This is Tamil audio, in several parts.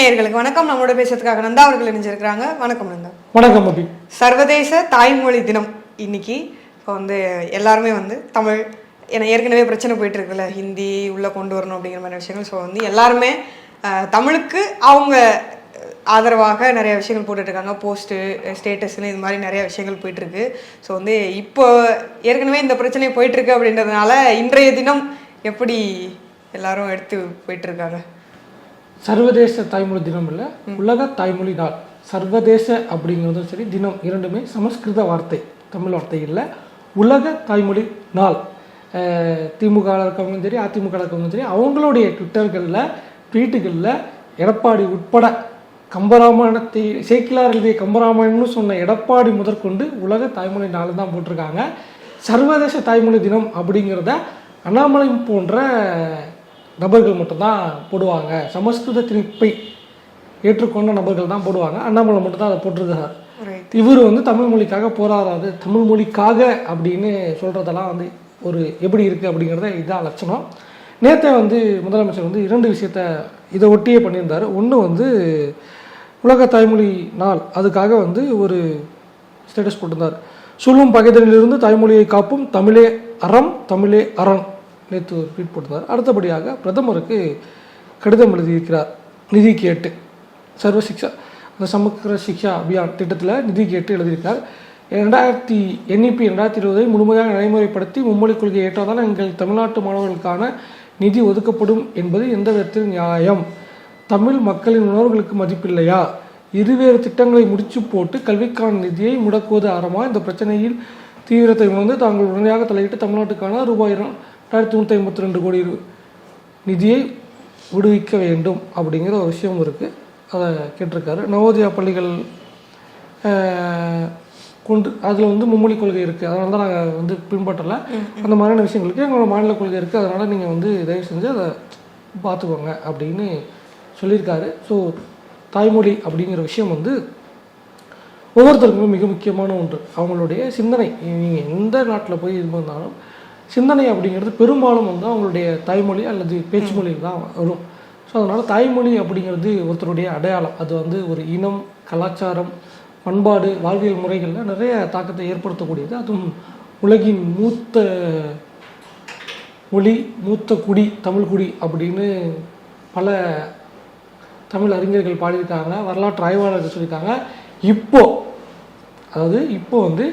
நேயர்களுக்கு வணக்கம். நம்மளோட பேசுறதுக்காக நந்தா அவர்கள் இணைஞ்சிருக்கிறாங்க. வணக்கம் நந்தா. வணக்கம் அபி. சர்வதேச தாய்மொழி தினம் இன்னைக்கு இப்போ வந்து எல்லாருமே வந்து தமிழ் ஏன்னா ஏற்கனவே பிரச்சனை போயிட்டு இருக்குல்ல ஹிந்தி உள்ளே கொண்டு வரணும் அப்படிங்கிற மாதிரி விஷயங்கள். ஸோ வந்து எல்லாருமே தமிழுக்கு அவங்க ஆதரவாக நிறைய விஷயங்கள் போட்டுட்டு இருக்காங்க போஸ்ட்டு ஸ்டேட்டஸ்னு இது மாதிரி நிறைய விஷயங்கள் போயிட்டு இருக்கு ஸோ வந்து இப்போ ஏற்கனவே இந்த பிரச்சனை போயிட்டு இருக்கு அப்படின்றதுனால இன்றைய தினம் எப்படி எல்லாரும் எடுத்து போயிட்டு இருக்காங்க சர்வதேச தாய்மொழி தினம் இல்லை உலக தாய்மொழி நாள். சர்வதேச அப்படிங்கிறதும் சரி தினம் இரண்டுமே சமஸ்கிருத வார்த்தை தமிழ் வார்த்தை இல்லை உலக தாய்மொழி நாள். திமுக இருக்கவங்களும் சரி அதிமுக இருக்கவங்களும் சரி அவங்களுடைய ட்விட்டர்களில் ட்வீட்டுகளில் எடப்பாடி உட்பட கம்பராமாயணத்தை சேக்கிலார் எழுதிய கம்பராமாயணம்னு சொன்ன எடப்பாடி முதற்கொண்டு உலக தாய்மொழி நாள் தான் போட்டிருக்காங்க. சர்வதேச தாய்மொழி தினம் அப்படிங்கிறத அண்ணாமலை போன்ற நபர்கள் மட்டும்தான் போடுவாங்க. சமஸ்கிருத திணிப்பை ஏற்றுக்கொண்ட நபர்கள் தான் போடுவாங்க. அண்ணாமலை மட்டும் தான் அதை போட்டிருக்காரு. ரைட் இவர் வந்து தமிழ் மொழிக்காக போராடாது தமிழ் மொழிக்காக அப்படின்னு சொல்கிறதெல்லாம் வந்து ஒரு எப்படி இருக்குது அப்படிங்கிறத இதான் லட்சணம். நேற்றே வந்து முதலமைச்சர் வந்து இரண்டு விஷயத்த இதை ஒட்டியே பண்ணியிருந்தார். ஒன்று வந்து உலக தாய்மொழி நாள் அதுக்காக வந்து ஒரு ஸ்டேட்டஸ் போட்டிருந்தார். சொல்லும் பகைதலிலிருந்து தாய்மொழியை காப்பும் தமிழே அறம் தமிழே அரண். நேற்று ஒரு ட்வீட் போட்டிருந்தார். அடுத்தபடியாக பிரதமருக்கு கடிதம் எழுதியிருக்கிறார். நிதி கேட்டு. சர்வ சிக்ஷா அந்த சமக்கிர சிக்ஷா அபியான் திட்டத்தில் நிதி கேட்டு எழுதியிருக்கார் ரெண்டாயிரத்தி என்இபி ரெண்டாயிரத்தி இருபதை முழுமையாக நடைமுறைப்படுத்தி மும்மொழி கொள்கையை ஏற்றால்தான் எங்கள் தமிழ்நாட்டு மாணவர்களுக்கான நிதி ஒதுக்கப்படும் என்பது எந்த விதத்தில் நியாயம். தமிழ் மக்களின் உணர்வுகளுக்கு மதிப்பில்லையா? இருவேறு திட்டங்களை முடிச்சு போட்டு கல்விக்கான நிதியை முடக்குவது அறமா இந்த பிரச்சனையில் தீவிரத்தை உணர்ந்து தாங்கள் உடனடியாக தலையிட்டு தமிழ்நாட்டுக்கான ரூபாய் ரெண்டாயிரத்தி நூற்றி ஐம்பத்தி ரெண்டு கோடி நிதியை விடுவிக்க வேண்டும் அப்படிங்கிற ஒரு விஷயம் இருக்குது அதை கேட்டிருக்காரு. நவோதயா பள்ளிகள் கொண்டு அதில் வந்து மும்மொழி கொள்கை இருக்குது அதனால தான் நாங்கள் வந்து பின்பற்றலை. அந்த மாதிரியான விஷயங்களுக்கு எங்களோட மாநில கொள்கை இருக்குது அதனால் நீங்கள் வந்து தயவு செஞ்சு அதை பார்த்துக்கோங்க அப்படின்னு சொல்லியிருக்காரு. ஸோ தாய்மொழி அப்படிங்கிற விஷயம் வந்து ஒவ்வொருத்தருக்குமே மிக முக்கியமான ஒன்று. அவங்களுடைய சிந்தனை. நீங்கள் எந்த நாட்டில் போய் இது பண்ணாலும் சிந்தனை அப்படிங்கிறது பெரும்பாலும் வந்து அவங்களுடைய தாய்மொழி அல்லது பேச்சு மொழியில் தான் வரும். ஸோ அதனால் தாய்மொழி அப்படிங்கிறது ஒருத்தருடைய அடையாளம். அது வந்து ஒரு இனம் கலாச்சாரம் பண்பாடு வாழ்வியல் முறைகளில் நிறைய தாக்கத்தை ஏற்படுத்தக்கூடியது. அதுவும் உலகின் மூத்த மொழி மூத்த குடி தமிழ் குடி அப்படின்னு பல தமிழ் அறிஞர்கள் பாடியிருக்காங்க வரலாற்று ஆய்வாளர்கள் சொல்லியிருக்காங்க. இப்போ அதாவது இப்போ வந்து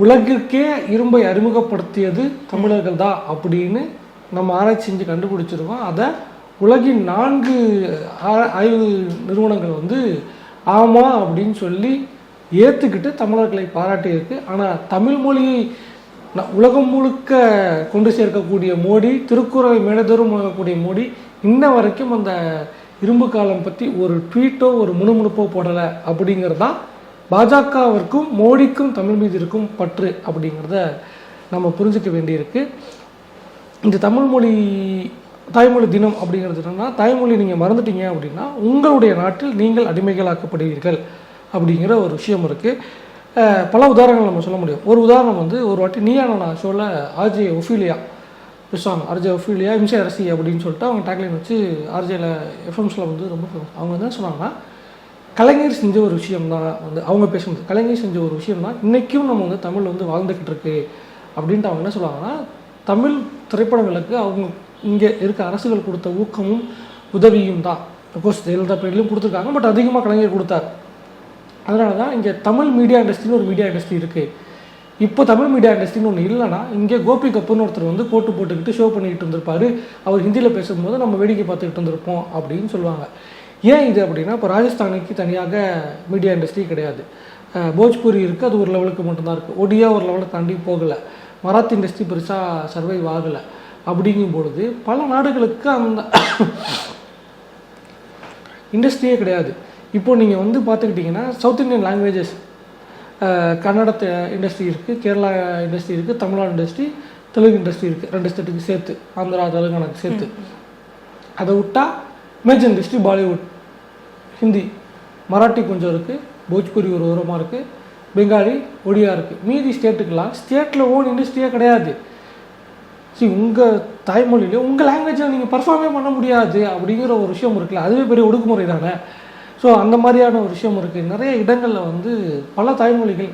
உலகிற்கே இரும்பை அறிமுகப்படுத்தியது தமிழர்கள் தான் அப்படின்னு நம்ம ஆராய்ச்சி செஞ்சு கண்டுபிடிச்சிருக்கோம். அதை உலகின் நான்கு ஆ- ஆய்வு நிறுவனங்கள் வந்து ஆமாம் அப்படின்னு சொல்லி ஏற்றுக்கிட்டு தமிழர்களை பாராட்டியிருக்கு. ஆனால் தமிழ் மொழியை உலகம் முழுக்க கொண்டு சேர்க்கக்கூடிய மோடி திருக்குறளை மேலதோறும் முழங்கக்கூடிய மோடி இன்ன வரைக்கும் அந்த இரும்பு காலம் பற்றி ஒரு ட்வீட்டோ ஒரு முணுமுணுப்போ போடலை அப்படிங்கிறது தான் பாஜகவிற்கும் மோடிக்கும் தமிழ் மீது இருக்கும் பற்று அப்படிங்கிறத நம்ம புரிஞ்சுக்க வேண்டியிருக்கு. இந்த தமிழ் மொழி தாய்மொழி தினம் அப்படிங்கிறது என்னென்னா தாய்மொழி நீங்கள் மறந்துட்டீங்க அப்படின்னா உங்களுடைய நாட்டில் நீங்கள் அடிமைகளாக்கப்படுவீர்கள் அப்படிங்கிற ஒரு விஷயம் இருக்குது பல உதாரணங்கள் நம்ம சொல்ல முடியும். ஒரு உதாரணம் வந்து ஒரு வாட்டி நீயானா நான் ஷோவில் ஆர்ஜே ஒஃபீலியா பேசுவாங்க. ஆர்ஜே ஒஃபீலியா இம்சை அரசி அப்படின்னு சொல்லிட்டு அவங்க டேக்லைன் வச்சு ஆர்ஜேல எஃப்எம்ஸில் வந்து ரொம்ப அவங்க என்ன சொன்னாங்கன்னா கலைஞர் செஞ்ச ஒரு விஷயம் தான் வந்து அவங்க பேசும்போது கலைஞர் செஞ்ச ஒரு விஷயம் தான் இன்றைக்கும் நம்ம வந்து தமிழ் வந்து வாழ்ந்துக்கிட்டு இருக்கு அப்படின்ட்டு அவங்க என்ன சொல்லுவாங்கன்னா தமிழ் திரைப்படங்களுக்கு அவங்க இங்கே இருக்க அரசுகள் கொடுத்த ஊக்கமும் உதவியும் தான். அப்கோர்ஸ் ஜெயலலிதா பீரியட்லையும் கொடுத்துருக்காங்க பட் அதிகமாக கலைஞர் கொடுத்தார். அதனால தான் இங்கே தமிழ் மீடியா இண்டஸ்ட்ரின்னு ஒரு மீடியா இண்டஸ்ட்ரி இருக்குது இப்போ தமிழ் மீடியா இண்டஸ்ட்ரின்னு ஒன்று இல்லைன்னா இங்கே கோபி கப்புன்னு ஒருத்தர் வந்து கோட்டு போட்டுக்கிட்டு ஷோ பண்ணிக்கிட்டு இருந்திருப்பாரு. அவர் ஹிந்தியில் பேசும்போது நம்ம வேடிக்கை பார்த்துக்கிட்டு இருந்திருப்போம் அப்படின்னு சொல்லுவாங்க. ஏன் இது அப்படின்னா இப்போ ராஜஸ்தானுக்கு தனியாக மீடியா இண்டஸ்ட்ரி கிடையாது. போஜ்பூரி இருக்குது அது ஒரு லெவலுக்கு மட்டும்தான் இருக்குது ஒடியா ஒரு லெவலை தாண்டி போகலை. மராத்தி இண்டஸ்ட்ரி பெருசாக சர்வைவ் ஆகலை. அப்படிங்கும் பொழுது பல நாடுகளுக்கு அந்த இண்டஸ்ட்ரியே கிடையாது. இப்போ நீங்கள் வந்து பார்த்துக்கிட்டிங்கன்னா சவுத் இந்தியன் லாங்குவேஜஸ் கன்னடத்து இண்டஸ்ட்ரி இருக்குது கேரளா இண்டஸ்ட்ரி இருக்குது தமிழ்நாடு இண்டஸ்ட்ரி தெலுங்கு இண்டஸ்ட்ரி இருக்குது ரெண்டு ஸ்டேட்டுக்கு சேர்த்து. ஆந்திரா தெலுங்கானாக்கு சேர்த்து. அதை விட்டா மேஜர் இண்டஸ்ட்ரி பாலிவுட் ஹிந்தி மராட்டி கொஞ்சம் இருக்குது போஜ்பூரி ஒரு ஓரமாக இருக்குது பெங்காலி ஒடியா இருக்குது மீதி ஸ்டேட்டுக்கெல்லாம் ஸ்டேட்டில் ஓன் இண்டஸ்ட்ரியே கிடையாது. சரி உங்கள் தாய்மொழியில உங்கள் லாங்குவேஜில் நீங்கள் பர்ஃபார்மே பண்ண முடியாது அப்படிங்கிற ஒரு விஷயம் இருக்குல்ல. அதுவே பெரிய ஒடுக்குமுறை தானே? ஸோ அந்த மாதிரியான ஒரு விஷயம் இருக்குது நிறைய இடங்களில் வந்து பல தாய்மொழிகள்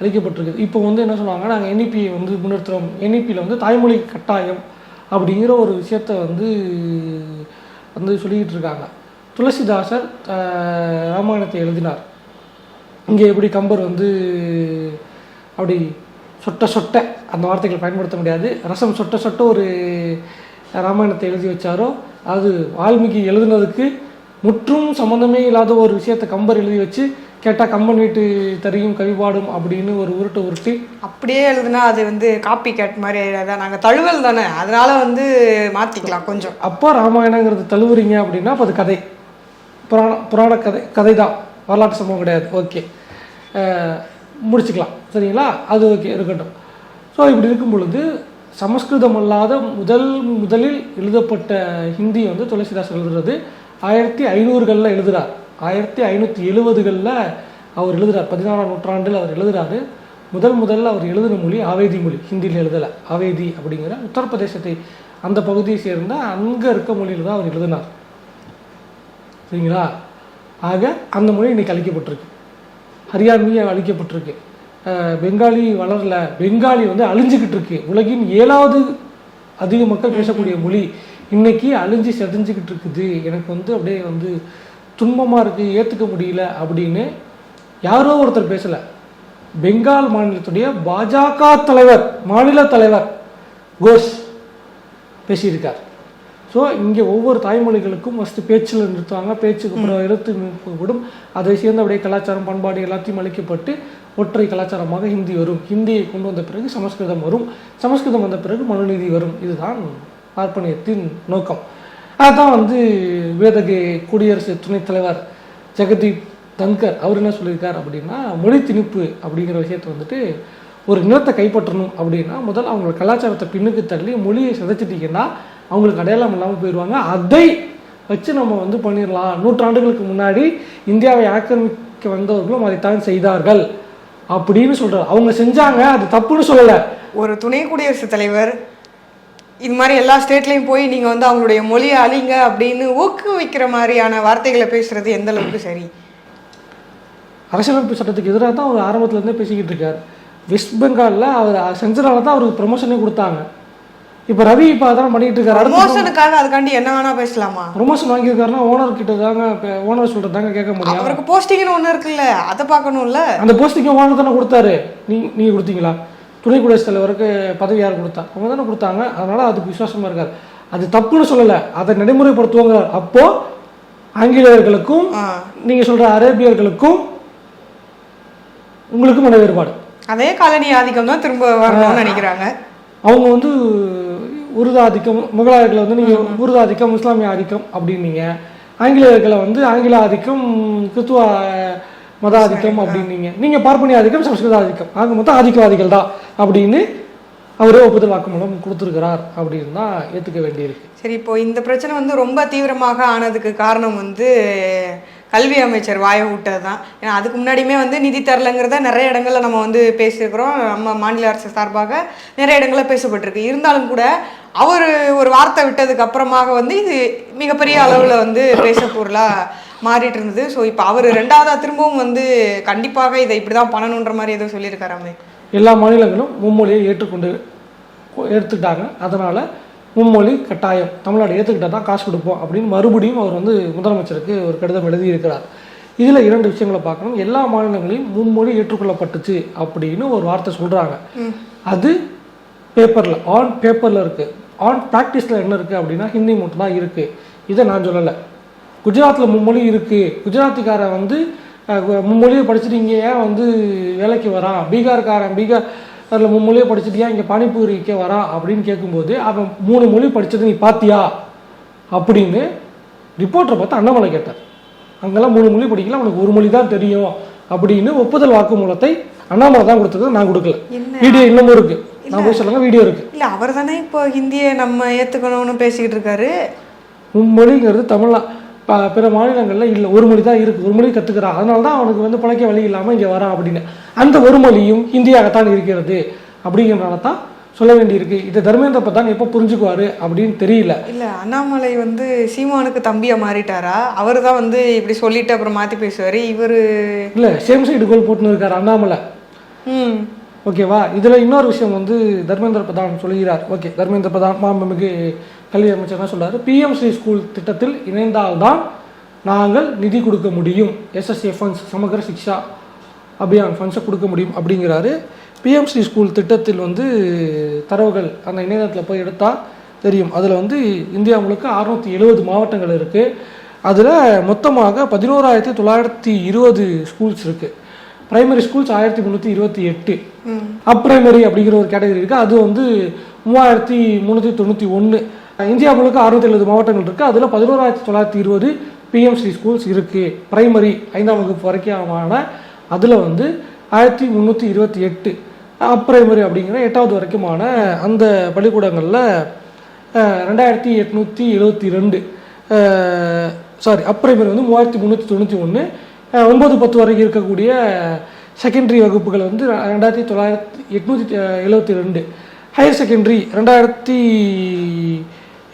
அளிக்கப்பட்டிருக்குது இப்போ வந்து என்ன சொல்லுவாங்க நாங்கள் என்இபியை வந்து முன்னெடுத்துகிறோம் என்இபியில் வந்து தாய்மொழி கட்டாயம் அப்படிங்கிற ஒரு விஷயத்த வந்து வந்து சொல்லிக்கிட்டு இருக்காங்க துளசிதாசர் ராமாயணத்தை எழுதினார். இங்கே எப்படி கம்பர் வந்து அப்படி சொட்ட சொட்ட அந்த வார்த்தைகள் பயன்படுத்த முடியாது. ரசம் சொட்ட சொட்ட ஒரு ராமாயணத்தை எழுதி வச்சாரோ அது வால்மீகி எழுதுனதுக்கு முற்றும் சம்மந்தமே இல்லாத ஒரு விஷயத்தை கம்பர் எழுதி வச்சு கேட்டால் கம்பன் வீட்டு தறியும் கவிபாடும் அப்படின்னு ஒரு உருட்டு உருட்டி அப்படியே எழுதுனா அது வந்து காப்பி கேட் மாதிரி ஆயிடாதா? நாங்கள் தழுவல் தானே. அதனால வந்து மாற்றிக்கலாம் கொஞ்சம். அப்போ ராமாயணங்கிறது தழுவுறீங்க அப்படின்னா அப்போ அது கதை. புராண புராண கதை கதை தான் வரலாற்று சம்பவம் கிடையாது. ஓகே. முடிச்சுக்கலாம். சரிங்களா? அது ஓகே இருக்கட்டும். ஸோ இப்படி இருக்கும் பொழுது சமஸ்கிருதம் அல்லாத முதல் முதலில் எழுதப்பட்ட ஹிந்தி வந்து துளசிதாஸ் எழுதுறது. ஆயிரத்தி ஐநூறுகளில் எழுதுறார். ஆயிரத்தி ஐநூற்றி எழுபதுகளில் அவர் எழுதுறார். பதினாறாம் நூற்றாண்டில் அவர் எழுதுறாரு. முதல் முதல்ல அவர் எழுதின மொழி ஆவேதி மொழி. ஹிந்தியில் எழுதலை. ஆவேதி அப்படிங்கிற உத்தரப்பிரதேசத்தை அந்த பகுதியை சேர்ந்த அங்கே இருக்க மொழியில் தான் அவர் எழுதினார். சரிங்களா? ஆக அந்த மொழி இன்னைக்கு அழிக்கப்பட்டிருக்கு. ஹரியான்வியை அழிக்கப்பட்டிருக்கு. பெங்காலி வளரல. பெங்காலி வந்து அழிஞ்சுக்கிட்டு இருக்கு. உலகின் ஏழாவது அதிக மக்கள் பேசக்கூடிய மொழி. இன்னைக்கு அழிஞ்சு செதஞ்சுக்கிட்டு இருக்குது. எனக்கு வந்து அப்படியே வந்து துன்பமாக இருக்குது ஏற்றுக்க முடியல அப்படின்னு யாரோ ஒருத்தர் பேசலை. பெங்கால் மாநிலத்துடைய பாஜக தலைவர் மாநில தலைவர் கோஷ் பேசியிருக்கார். ஸோ இங்கே ஒவ்வொரு தாய்மொழிகளுக்கும் ஃபஸ்ட்டு பேச்சில் நிறுத்துவாங்க பேச்சுக்கு அப்புறம் எழுத்து நிறுத்தப்படும் அதை சேர்ந்து அப்படியே கலாச்சாரம் பண்பாடு எல்லாத்தையும் அளிக்கப்பட்டு ஒற்றை கலாச்சாரமாக ஹிந்தி வரும். ஹிந்தியை கொண்டு வந்த பிறகு சமஸ்கிருதம் வரும். சமஸ்கிருதம் வந்த பிறகு மனுநீதி வரும். இதுதான் பார்ப்பனியத்தின் நோக்கம். அதுதான் வந்து வேதகே குடியரசு துணைத் தலைவர் ஜெகதீப் தங்கர் அவர் என்ன சொல்லியிருக்கார் அப்படின்னா மொழி திணிப்பு அப்படிங்கிற விஷயத்தை வந்துட்டு ஒரு நிலத்தை கைப்பற்றணும் அப்படின்னா முதல்ல அவங்களோட கலாச்சாரத்தை பின்னுக்கு தள்ளி மொழியை சிதைச்சிட்டிங்கன்னா அவங்களுக்கு அடையாளம் இல்லாமல் போயிடுவாங்க. அதை வச்சு நம்ம வந்து பண்ணிடலாம். நூற்றாண்டுகளுக்கு முன்னாடி இந்தியாவை ஆக்கிரமிக்க வந்தவர்களும் அதைத்தான் செய்தார்கள் அப்படின்னு சொல்றாரு. அவங்க செஞ்சாங்க அது தப்புன்னு சொல்லலை. ஒரு துணை குடியரசுத் தலைவர் இது மாதிரி எல்லா ஸ்டேட்லேயும் போய் நீங்கள் வந்து அவங்களுடைய மொழியை அழிங்க அப்படின்னு ஊக்குவிக்கிற மாதிரியான வார்த்தைகளை பேசுறது எந்த அளவுக்கு சரி? அரசியலமைப்பு சட்டத்துக்கு எதிராக தான் அவர் ஆரம்பத்துல இருந்தே பேசிக்கிட்டு இருக்கார். வெஸ்ட் பெங்காலில் அவர் செஞ்சனால தான் அவருக்கு ப்ரொமோஷனே கொடுத்தாங்க. இப்போ ரவி இப்போ அதான் பண்ணிட்டு இருக்காரு. அடுத்து மோசனுக்காக அதுக்காண்டி என்ன வேணா பேசலாமா? ப்ரொமோஷன் வாங்கியிருக்காருன்னா ஓனர் கிட்ட தாங்க ஓனர் சொல்கிறது தாங்க கேட்க முடியும். அவருக்கு போஸ்டிங்னு ஒன்று இருக்குல்ல அதை பார்க்கணும்ல. அந்த போஸ்டிங்கை ஓனர் தானே கொடுத்தாரு. நீ நீங்கள் கொடுத்தீங்களா? துணை குடியரசுத் தலைவருக்கு பதவி யார் கொடுத்தா? அவங்க தானே கொடுத்தாங்க. அதனால் அதுக்கு விசுவாசமாக இருக்கார். அது தப்புன்னு சொல்லலை. அதை நடைமுறைப்படுத்துவாங்க. அப்போ ஆங்கிலேயர்களுக்கும். நீங்கள் சொல்கிற அரேபியர்களுக்கும் உங்களுக்கும் என்ன வேறுபாடு. அதே காலனி ஆதிக்கம் தான் திரும்ப வரணும்னு நினைக்கிறாங்க. அவங்க வந்து உருது ஆதிக்கம் முகலாயர்களை வந்து நீங்கள் உருது ஆதிக்கம் இஸ்லாமிய ஆதிக்கம் அப்படின்னீங்க. ஆங்கிலேயர்களை வந்து ஆங்கில ஆதிக்கம் கிறித்துவ மத ஆதிக்கம் அப்படின்னீங்க. நீங்கள் பார்ப்பனிய ஆதிக்கம் சமஸ்கிருத ஆதிக்கம் ஆக மொத்தம் ஆதிக்கவாதிகள் தான் அப்படின்னு அவரே ஒப்புதல் வாக்குமூலம் கொடுத்துருக்கிறார் அப்படின்னு தான் ஏற்றுக்க வேண்டியிருக்கு. சரி இப்போ இந்த பிரச்சனை வந்து ரொம்ப தீவிரமாக ஆனதுக்கு காரணம் வந்து கல்வி அமைச்சர் வாயை விட்டது தான் ஏன்னா அதுக்கு முன்னாடியுமே வந்து நிதி தரலைங்கிறத நிறைய இடங்கள்ல நம்ம வந்து பேசியிருக்கிறோம். நம்ம மாநில அரசு சார்பாக நிறைய இடங்கள்ல பேசப்பட்டிருக்கு. இருந்தாலும் கூட அவர் ஒரு வார்த்தை விட்டதுக்கு அப்புறமாக வந்து இது மிகப்பெரிய அளவில் வந்து பேச பொருளாக மாறிட்டு இருந்தது. ஸோ இப்போ அவர் ரெண்டாவதா திரும்பவும் வந்து கண்டிப்பாக இதை இப்படி தான் பண்ணணுன்ற மாதிரி ஏதோ சொல்லியிருக்காராமே எல்லா மாநிலங்களும் மும்மொழியை ஏற்றுக்கொண்டு ஏற்றுக்கிட்டாங்க. அதனால் மும்மொழி கட்டாயம். தமிழ்நாடு ஏற்றுக்கிட்டா தான் காசு கொடுப்போம் அப்படின்னு மறுபடியும் அவர் வந்து முதலமைச்சருக்கு ஒரு கடிதம் எழுதியிருக்கிறார். இதில் இரண்டு விஷயங்களை பார்க்கணும். எல்லா மாநிலங்களையும் மும்மொழி ஏற்றுக்கொள்ளப்பட்டுச்சு அப்படின்னு ஒரு வார்த்தை சொல்கிறாங்க அது பேப்பரில் ஆன் பேப்பரில் இருக்குது ஆன் ப்ராக்டிஸில் என்ன இருக்குது அப்படின்னா ஹிந்தி மட்டும் தான் இருக்குது இதை நான் சொல்லலை. குஜராத்தில் மும்மொழி இருக்குது குஜராத்திக்காரன் வந்து மும்மொழியை படிச்சுட்டு இங்கே ஏன் வந்து வேலைக்கு வரான்? பீகார்காரன் பீகார் அதில் மும்மொழியை படிச்சுட்டு ஏன் இங்கே பானிபூரிக்கே வரான் அப்படின்னு கேட்கும்போது அவன் மூணு மொழி படிச்சது நீ பாத்தியா? அப்படின்னு ரிப்போர்ட்டரை பார்த்து அண்ணாமலை கேட்டார். அங்கெல்லாம் மூணு மொழி படிக்கல அவனுக்கு ஒரு மொழி தான் தெரியும் அப்படின்னு ஒப்புதல் வாக்குமூலத்தை அண்ணாமலை தான் கொடுத்தது நான் கொடுக்கல? வீடியோ இன்னமும் இருக்கு. நான் போய் சொல்லுங்க வீடியோ இருக்கு. இல்லை அவர் தானே இப்போ ஹிந்தியை நம்ம ஏற்றுக்கணும்னு பேசிக்கிட்டு இருக்காரு? மும்மொழிங்கிறது தமிழ்நா ப- பிற மாநிலங்களில் இல்லை. ஒரு மொழி தான் இருக்குது ஒரு மொழி கற்றுக்கிறான் அதனால தான் அவனுக்கு வந்து பிழைக்க வழி இல்லாமல் இங்கே வரான் அப்படின்னு. அந்த ஒரு மொழியும் ஹிந்தியாகத்தான் இருக்கிறது அப்படிங்கிறனால தான் சொல்ல வேண்டியிருக்கு. இதை தர்மேந்திர பிரதான் எப்போ புரிஞ்சுக்குவாரு அப்படின்னு தெரியல. இல்ல அண்ணாமலை வந்து சீமானுக்கு தம்பியா மாறிட்டாரா? அவர் தான் வந்து இப்படி சொல்லிட்டு அப்புறம் மாத்தி பேசுவாரு. இவரு இல்லை சேம் சைடு கோல் போட்டுன்னு இருக்காரு அண்ணாமலை. ம். ஓகேவா? இதில் இன்னொரு விஷயம் வந்து தர்மேந்திர பிரதான் சொல்கிறார் ஓகே தர்மேந்திர பிரதான் மாண்புமிகு கல்வி அமைச்சர் என்ன சொல்றாரு? பிஎம் ஸ்ரீ ஸ்கூல் திட்டத்தில் இணைந்தால்தான் நாங்கள் நிதி கொடுக்க முடியும். எஸ்எஸ்ஏ ஃபண்ட்ஸ் சமகர சிக்ஷா அபியான் ஃபண்ட்ஸை கொடுக்க முடியும் அப்படிங்கிறாரு. பிஎம் ஸ்ரீ ஸ்கூல் திட்டத்தில் வந்து தரவுகள் அந்த இணையதளத்தில் போய் எடுத்தால் தெரியும். அதில் வந்து இந்தியா முழுக்க அறுநூற்றி எழுபது மாவட்டங்கள் இருக்குது அதில் மொத்தமாக பதினோராயிரத்தி தொள்ளாயிரத்தி இருபது ஸ்கூல்ஸ் இருக்குது பிரைமரி ஸ்கூல்ஸ் ஆயிரத்தி முந்நூற்றி இருபத்தி எட்டு. அப் பிரைமரி அப்படிங்கிற ஒரு கேட்டகரி இருக்குது அது வந்து மூவாயிரத்தி முந்நூற்றி தொண்ணூற்றி ஒன்று இந்தியா முழுக்க அறுபத்தி எழுபது மாவட்டங்கள் இருக்குது அதில் பதினோராயிரத்தி தொள்ளாயிரத்தி இருபது பிஎம்சி ஸ்கூல்ஸ் இருக்குது பிரைமரி ஐந்தாம் வகுப்பு வரைக்குமான அதில் வந்து ஆயிரத்தி முந்நூற்றி இருபத்தி எட்டு அப் அப்படிங்கிற எட்டாவது வரைக்குமான அந்த பள்ளிக்கூடங்களில் ரெண்டாயிரத்தி எட்நூற்றி எழுபத்தி ரெண்டு சாரி அப் வந்து மூவாயிரத்தி முந்நூற்றி தொண்ணூற்றி ஒன்று ஒன்பது பத்து வரைக்கும் இருக்கக்கூடிய செகண்டரி வகுப்புகள் வந்து ரெண்டாயிரத்தி தொள்ளாயிரத்தி எட்நூற்றி எழுபத்தி ரெண்டு. ஹையர் செகண்டரி ரெண்டாயிரத்தி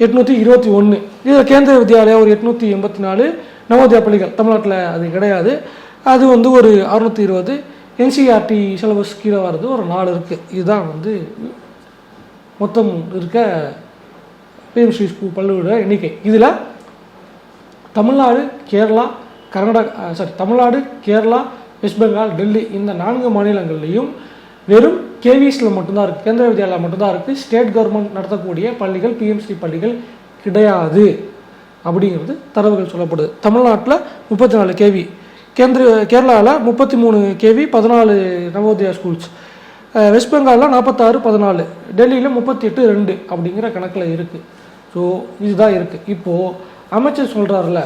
எட்நூற்றி இருபத்தி ஒன்று இதில் கேந்திர வித்யாலயா ஒரு எட்நூற்றி எண்பத்தி நாலு நவோதயா பள்ளிகள் தமிழ்நாட்டில் அது கிடையாது. அது வந்து ஒரு அறுநூற்றி இருபது. என்சிஆர்டி சிலபஸ் கீழே வர்றது ஒரு நாலு இருக்குது இதுதான் வந்து மொத்தம் இருக்க பிஎம்சி ஸ்கூல் பள்ளியோட எண்ணிக்கை. இதில் தமிழ்நாடு கேரளா கர்நாடகா சாரி தமிழ்நாடு கேரளா வெஸ்ட் பெங்கால் டெல்லி இந்த நான்கு மாநிலங்கள்லையும் வெறும் கேவிஸில் மட்டும்தான் இருக்குது கேந்திர வித்யாலயா மட்டும்தான் இருக்குது ஸ்டேட் கவர்மெண்ட் நடத்தக்கூடிய பள்ளிகள் பிஎம்சி பள்ளிகள் கிடையாது. அப்படிங்கிறது தரவுகள் சொல்லப்படுது. தமிழ்நாட்டில் முப்பத்தி நாலு கேவி கேந்திர கேரளாவில் முப்பத்தி மூணு கேவி பதினாலு நவோதயா ஸ்கூல்ஸ் வெஸ்ட் பெங்காலில் நாற்பத்தாறு பதினாலு. டெல்லியில் முப்பத்தி எட்டு ரெண்டு அப்படிங்கிற கணக்கில் இருக்குது ஸோ இதுதான் இருக்குது இப்போது அமைச்சர் சொல்கிறாருல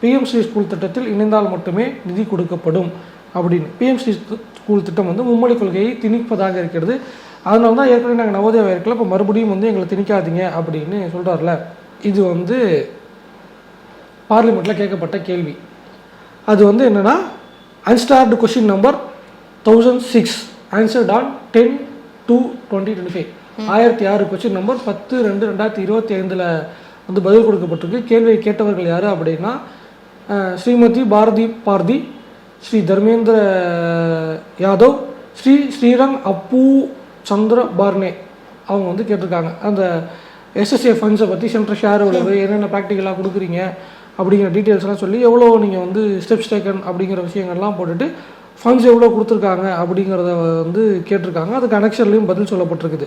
பிஎம்சி ஸ்கூல் திட்டத்தில் இணைந்தால் மட்டுமே நிதி கொடுக்கப்படும். அப்படின்னு. பிஎம்சி ஸ்கூல் திட்டம் வந்து மும்மொழி கொள்கையை திணிப்பதாக இருக்கிறது. அதனால தான் ஏற்கனவே நாங்கள் நவோதயா இருக்கல இப்போ மறுபடியும் வந்து எங்களை திணிக்காதீங்க அப்படின்னு சொல்கிறாருல இது வந்து பார்லிமெண்ட்டில் கேட்கப்பட்ட கேள்வி. அது வந்து என்னென்னா unstarred question number thousand six answered on ten two twenty twenty five ஆயிரத்தி ஆறு கொஷின் நம்பர் பத்து ரெண்டு ரெண்டாயிரத்தி இருபத்தி ஐந்தில் வந்து பதில் கொடுக்கப்பட்டிருக்கு. கேள்வியை கேட்டவர்கள் யார் அப்படின்னா ஸ்ரீமதி பாரதி பார்தி ஸ்ரீ தர்மேந்திர யாதவ் ஸ்ரீ ஸ்ரீரங் அப்பு சந்திர பார்னே அவங்க வந்து கேட்டிருக்காங்க. அந்த எஸ்எஸ்ஏ ஃபண்ட்ஸை பற்றி சென்ட்ரல் ஷேர் எவ்வளவு என்னென்ன ப்ராக்டிக்கலாக கொடுக்குறீங்க அப்படிங்கிற டீட்டெயில்ஸ்லாம் சொல்லி எவ்வளோ நீங்கள் வந்து ஸ்டெப்ஸ் டேக்கன் அப்படிங்கிற விஷயங்கள்லாம் போட்டுட்டு ஃபண்ட்ஸ் எவ்வளோ கொடுத்துருக்காங்க அப்படிங்கிறத வந்து கேட்டிருக்காங்க. அதுக்கு அனெக்ஷன்லேயும் பதில் சொல்லப்பட்டிருக்குது.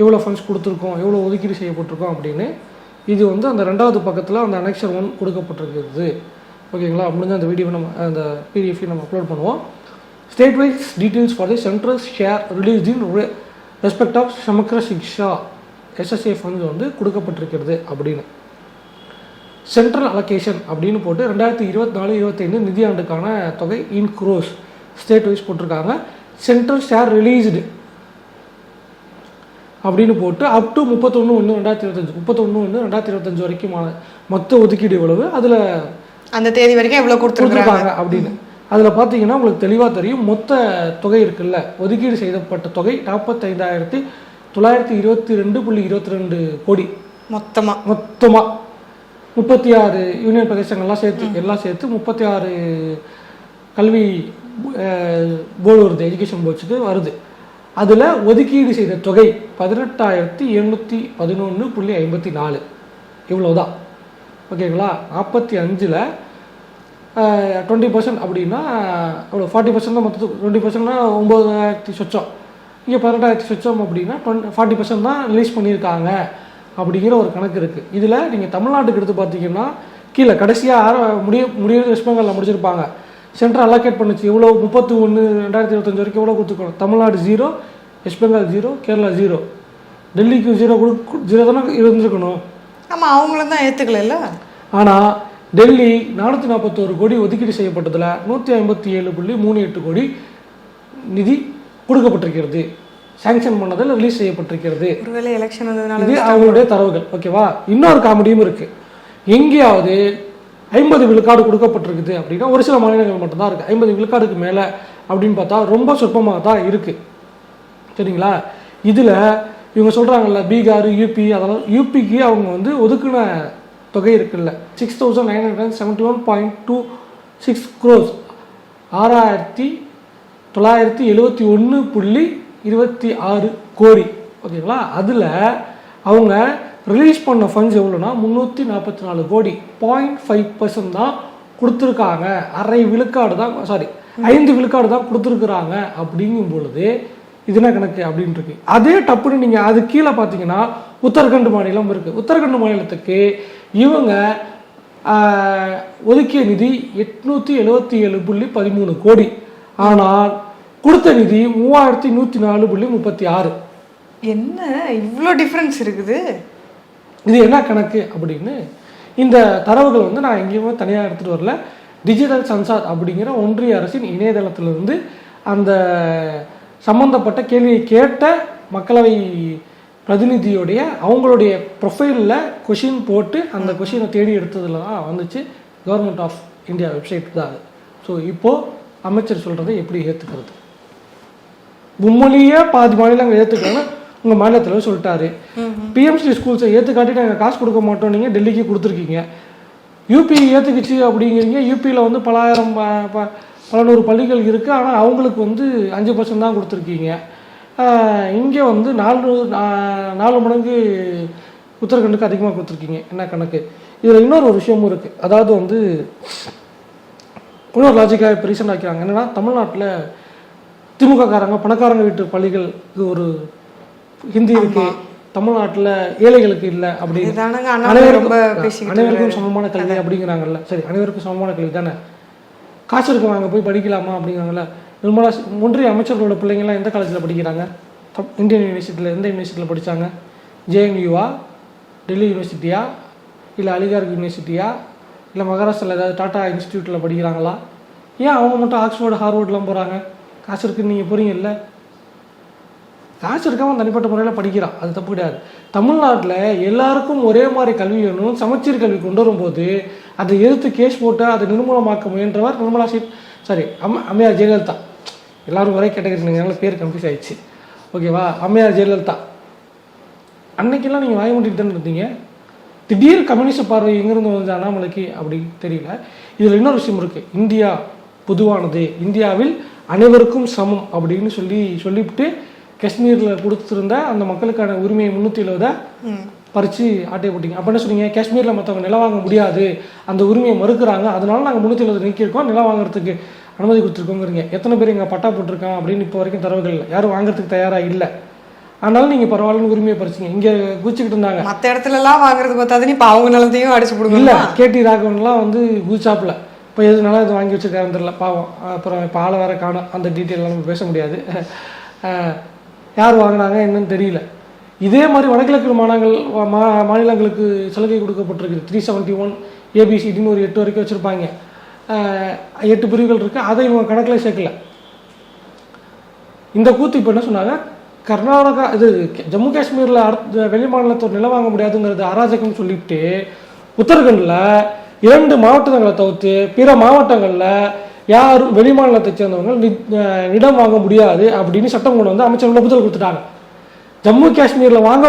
எவ்வளோ ஃபண்ட்ஸ் கொடுத்துருக்கோம் எவ்வளோ ஒதுக்கீடு செய்யப்பட்டிருக்கோம் அப்படின்னு. இது வந்து அந்த ரெண்டாவது பக்கத்தில் அந்த அனெக்ஷன் ஒன் கொடுக்கப்பட்டிருக்குது. ஓகேங்களா? முடிஞ்ச அந்த வீடியோ நம்ம அந்த பிடிஎஃப் நம்ம அப்லோட் பண்ணுவோம். State wise details for the central share release in respect of Samagra Shiksha SSA funds வந்து கொடுக்கப்பட்டிருக்கிறது அப்படின்னு. சென்ட்ரல் அலோகேஷன் அப்படின்னு போட்டு ரெண்டாயிரத்தி இருபத்தி நாலு இருபத்தைந்து நிதியாண்டுக்கான தொகை இன் குரோஸ் ஸ்டேட் வைஸ் போட்டிருக்காங்க. சென்ட்ரல் ஷேர் ரிலீஸ்டு அப்படின்னு போட்டு அப் டு முப்பத்தொன்று ஒன்று ரெண்டாயிரத்தி இருபத்தஞ்சு முப்பத்தொன்று ஒன்று ரெண்டாயிரத்தி இருபத்தஞ்சு வரைக்குமான மொத்த ஒதுக்கீடு எவ்வளவு? அதில் அந்த தேதி வரைக்கும் எவ்வளவு கொடுத்துருக்காங்க அப்படின்னு. அதில் பார்த்தீங்கன்னா உங்களுக்கு தெளிவாக தெரியும். மொத்த தொகை இருக்குல்ல? ஒதுக்கீடு செய்யப்பட்ட தொகை நாற்பத்தைந்தாயிரத்தி தொள்ளாயிரத்தி இருபத்தி ரெண்டு புள்ளி இருபத்தி ரெண்டு கோடி. மொத்தமா. மொத்தமாக முப்பத்தி ஆறு யூனியன் பிரதேசங்கள்லாம் சேர்த்து எல்லாம் சேர்த்து முப்பத்தி ஆறு கல்வி போர்டு வருது எஜுகேஷன் போர்ட்ஸுக்கு வருது. அதில் ஒதுக்கீடு செய்த தொகை பதினெட்டாயிரத்தி எண்ணூற்றி பதினொன்று புள்ளி ஐம்பத்தி நாலு. இவ்வளோதான் ஓகேங்களா? நாற்பத்தி அஞ்சில் டுவெண்ட்டி பர்சன்ட் அப்படின்னா அவ்வளோ ஃபார்ட்டி பர்சன்ட் தான் மொத்தம் டுவெண்ட்டி பர்சன்ட்னா ஒம்பதாயிரத்தி சொச்சம். இங்கே பதினெட்டாயிரத்தி சொச்சம் அப்படின்னா டுவெண்ட் ஃபார்ட்டி பர்சன்ட் தான் ரிலீஸ் பண்ணியிருக்காங்க அப்படிங்கிற ஒரு கணக்கு இருக்குது இதில் நீங்கள் தமிழ்நாட்டுக்கு எடுத்து பார்த்தீங்கன்னா கீழே கடைசியாக ஆர முடிய முடிய வெஸ்ட் பெங்காலில் முடிச்சிருப்பாங்க. சென்ட்ரல் அலோகேட் பண்ணுச்சு. இவ்வளோ முப்பத்தி ஒன்று ரெண்டாயிரத்தி இருபத்தஞ்சு வரைக்கும் எவ்வளோ கொடுத்துருக்கணும் Tamil Nadu zero west Bengal zero Kerala zero டெல்லிக்கு ஜீரோ கொடு ஜீரோ தானே இருந்திருக்கணும். ஆமா அவங்களும் தான் ஏத்துக்கல ஆனால் டெல்லி நானூற்றி நாற்பத்தோரு கோடி ஒதுக்கீடு செய்யப்பட்டதில் நூற்றி ஐம்பத்தி ஏழு புள்ளி மூணு எட்டு கோடி நிதி கொடுக்கப்பட்டிருக்கிறது. சாங்ஷன் பண்ணதில் ரிலீஸ் செய்யப்பட்டிருக்கிறது. ஒருவேளை எலெக்ஷன் வந்ததுனால இது அவங்களுடைய தரவுகள் ஓகேவா இன்னொரு காமெடியும் இருக்கு. எங்கேயாவது ஐம்பது விழுக்காடு கொடுக்கப்பட்டிருக்குது அப்படின்னா ஒரு சில மாநிலங்கள் மட்டும்தான் இருக்குது ஐம்பது விழுக்காடுக்கு மேலே அப்படின்னு பார்த்தா ரொம்ப சொற்பமாக தான் இருக்குது சரிங்களா? இதில் இவங்க சொல்கிறாங்கல்ல பீகார் யூபி அதெல்லாம் யூபிக்கு அவங்க வந்து ஒதுக்குன தொகை இருக்குல்ல. Six thousand nine hundred seventy one point two six crores ஆறாயிரத்தி தொள்ளாயிரத்தி எழுபத்தி ஒன்று புள்ளி இருபத்தி ஆறு கோடி. ஓகேங்களா அதில் அவங்க ரிலீஸ் பண்ண ஃபண்ட்ஸ் எவ்வளோனா முந்நூற்றி நாற்பத்தி நாலு கோடி பாயிண்ட் ஃபைவ் பர்சன்ட் தான் கொடுத்துருக்காங்க. அரை விழுக்காடு தான் சாரி ஐந்து விழுக்காடு தான் கொடுத்துருக்குறாங்க. அப்படிங்கும் பொழுது இது என்ன கணக்கு அப்படின்னு இருக்கு. அதே டப்புன்னு நீங்கள் அது கீழே பார்த்தீங்கன்னா உத்தரகண்ட் மாநிலம் இருக்குது உத்தரகண்ட் மாநிலத்துக்கு இவங்க ஒதுக்கிய நிதி எட்நூற்றி எழுபத்தி ஏழு புள்ளி பதிமூணு கோடி. ஆனால் கொடுத்த நிதி மூவாயிரத்தி நூற்றி நாலு புள்ளி முப்பத்தி ஆறு. என்ன? இவ்வளோ டிஃப்ரென்ஸ் இருக்குது. இது என்ன கணக்கு அப்படின்னு இந்த தரவுகள் வந்து நான் எங்கேயுமே தனியாக எடுத்துகிட்டு வரல. டிஜிட்டல் சன்சார் அப்படிங்கிற ஒன்றிய அரசின் இணையதளத்திலிருந்து அந்த சம்பந்தப்பட்ட கேள்வியை கேட்ட மக்களவை பிரதிநிதியோடைய அவங்களுடைய ப்ரொஃபைலில் கொஷின் போட்டு அந்த கொஷினை தேடி எடுத்ததில் தான் வந்துச்சு கவர்மெண்ட் ஆஃப் இந்தியா வெப்சைட் தான் அது. ஸோ இப்போது அமைச்சர் சொல்கிறதை எப்படி ஏற்றுக்கிறது மும்மொழியே பாதி மாநிலங்கள் ஏற்றுக்கலன்னு உங்கள் மாநிலத்தில் சொல்லிட்டாரு. பிஎம்சி ஸ்கூல்ஸை ஏற்றுக்காட்டி நாங்கள் காசு கொடுக்க மாட்டோம் நீங்கள் டெல்லிக்கு கொடுத்துருக்கீங்க. யூபி ஏற்றுக்குச்சு அப்படிங்கிறீங்க யூபியில் வந்து பலாயிரம் பல நூறு பள்ளிகள் இருக்குது ஆனால் அவங்களுக்கு வந்து அஞ்சு பர்சன்ட் தான் கொடுத்துருக்கீங்க. இங்கே வந்து நாலு நாலு மடங்கு உத்தரகண்டுக்கு அதிகமாக கொடுத்துருக்கீங்க. என்ன கணக்கு? இதில் இன்னொரு ஒரு விஷயமும் இருக்குது அதாவது வந்து இன்னொரு லாஜிக்காக இப்போ ரீசெண்டாக வைக்கிறாங்க என்னன்னா தமிழ்நாட்டில் திமுக காரங்க பணக்காரங்க வீட்டு பள்ளிகளுக்கு ஒரு ஹிந்தி இருக்கு. தமிழ்நாட்டில் ஏழைகளுக்கு இல்லை அப்படின்னு. பேசிக்கிட்டு அனைவருக்கும் சமமான கல்வி அப்படிங்கிறாங்கல்ல. சரி அனைவருக்கும் சமமான கல்வி தானே? காசு இருக்கவங்க அங்கே போய் படிக்கலாமா அப்படிங்கிறாங்கள நிர்மலா ஒன்றிய அமைச்சர்களோட பிள்ளைங்கள்லாம் எந்த காலேஜில் படிக்கிறாங்க? இந்தியன் யூனிவர்சிட்டியில் எந்த யூனிவர்சிட்டியில் படிச்சாங்க? ஜேஎன்யூவா டெல்லி யூனிவர்சிட்டியா இல்லை அலிகார் யூனிவர்சிட்டியா இல்லை மகாராஷ்டிராவில் ஏதாவது டாடா இன்ஸ்டியூட்டில் படிக்கிறாங்களா? ஏன் அவங்க மட்டும் ஆக்ஸ்ஃபோர்டு ஹார்வர்ட்லாம் போகிறாங்க காசு இருக்குன்னு நீங்கள் போகிறீங்கல்ல காசு இருக்கவன் தனிப்பட்ட முறையில் படிக்கிறான். அது தப்பு கிடையாது. தமிழ்நாட்டில் எல்லாருக்கும் ஒரே மாதிரி கல்வி வேணும் சமச்சீர் கல்வி கொண்டு வரும்போது அதை எதிர்த்து கேஸ் போட்டு அதை நிர்மூலமாக்க முயன்றவர் நிர்மலா சீட் சாரி அம் அம்மையார் ஜெயலலிதா. எல்லாரும் ஒரே கேட்டகரிங்கிறதுனால பேர் கன்ஃபியூஸ் ஆயிடுச்சு. ஓகேவா அம்மையார் ஜெயலலிதா. அன்னைக்கெல்லாம் நீங்கள் வாங்கி மூட்டிட்டு தானே இருந்தீங்க? திடீர் கம்யூனிஸ்ட் பார்வை எங்கேருந்து வந்து அண்ணாமலைக்கு அப்படி தெரியல. இதில் இன்னொரு விஷயம் இருக்குது இந்தியா பொதுவானது. இந்தியாவில் அனைவருக்கும் சமம் அப்படின்னு சொல்லி சொல்லிவிட்டு காஷ்மீரில் கொடுத்துருந்த அந்த மக்களுக்கான உரிமையை முந்நூற்றி எழுபதை பறித்து ஆட்டையை போட்டிங்க. அப்போ என்ன சொன்னீங்க? காஷ்மீரில் மற்றவங்க நிலம் வாங்க முடியாது. அந்த உரிமையை மறுக்கிறாங்க. அதனால நாங்கள் முந்நூற்றி எழுபது நீக்கியிருக்கோம். நிலம் வாங்குறதுக்கு அனுமதி கொடுத்துருக்கோங்கிறீங்க. எத்தனை பேர் இங்கே பட்டா போட்டிருக்கான் அப்படின்னு இப்போ வரைக்கும் தரவுகள் இல்லை. யாரும் வாங்குறதுக்கு தயாராக இல்லை. ஆனாலும் நீங்கள் பரவாயில்லன்னு உரிமையை பறிச்சிங்க. இங்கே குச்சிக்கிட்டு இருந்தாங்க. மற்ற இடத்துல எல்லாம் வாங்குறது பார்த்தாதுன்னு இப்போ அவங்க நிலத்தையும் அடிச்சு இல்லை கொடுக்கல கேடி ராகவன்லாம் வந்து குதிச்சாப்பில் இப்போ எதுனால இது வாங்கி வச்சிருக்காருன்னு தெரியல. பாவம். அப்புறம் இப்போ ஆளை வேற காணும். அந்த டீட்டெயிலாம் நம்ம பேச முடியாது. யார் வாங்கினாங்க என்னன்னு தெரியல. இதே மாதிரி வடகிழக்கு மாநிலங்கள் மா மாநிலங்களுக்கு சலுகை கொடுக்கப்பட்டிருக்கு த்ரீ செவன்ட்டி ஒன் ஏபிசிடின்னு ஒரு எட்டு வரைக்கும் வச்சுருப்பாங்க. எட்டு பிரிவுகள் இருக்குது அதை இவங்க கணக்கில் சேர்க்கல. இந்த கூத்து இப்போ என்ன சொன்னாங்க? கர்நாடகா இது ஜம்மு காஷ்மீரில் அடுத்த வெளி மாநிலத்தோர் நிலம் வாங்க முடியாதுங்கிறது அராஜகம்னு சொல்லிவிட்டு உத்தரகண்டில் இரண்டு மாவட்டங்களை தவிர்த்து பிற மாவட்டங்களில் யாரும் வெளி மாநிலத்தை சேர்ந்தவங்க நிலம் வாங்க முடியாது அப்படின்னு சட்டம் கொண்டு வந்து அமைச்சர்கள் ஒப்புதல் கொடுத்துட்டாங்க. ஜம்மு காஷ்மீரில் வாங்க